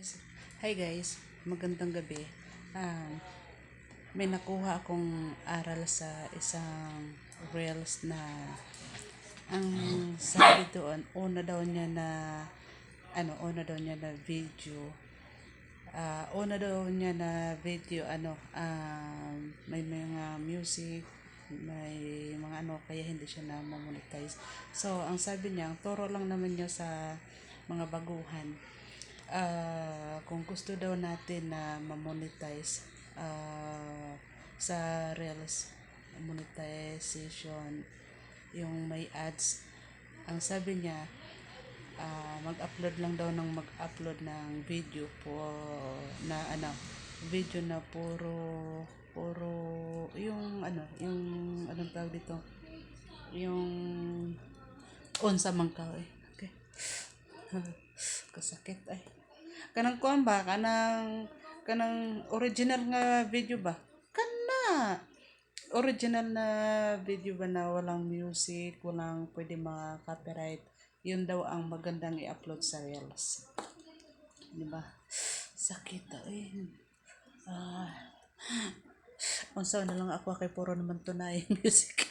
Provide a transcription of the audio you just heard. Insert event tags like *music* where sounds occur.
Guys, Hi guys, magandang gabi. Ah, may nakuha akong aral sa isang reels na ang sabi doon, una daw niya na ano, una daw niya na video. Ah, una daw niya na video ano, um, may mga music, may mga ano, kaya hindi siya na monetize. So, ang sabi niya, ang turo lang naman niya sa mga baguhan ah kung gusto daw natin na ma-monetize ah, sa Reels monetization yung may ads. Ang sabi niya ah, mag-upload lang daw ng mag-upload ng video po na ano video na puro puro yung ano yung anong tawag dito? Yung unsa man ka eh. Okay *laughs* kasakit ay. Kanang kuan ba? Kanang kanang original nga video ba? Kana! Original na video ba na walang music walang pwede mga copyright yun daw ang magandang i-upload sa Reels. Di ba? Sakit ay. Ah. Unsa na lang ako kay puro naman tunay *laughs* music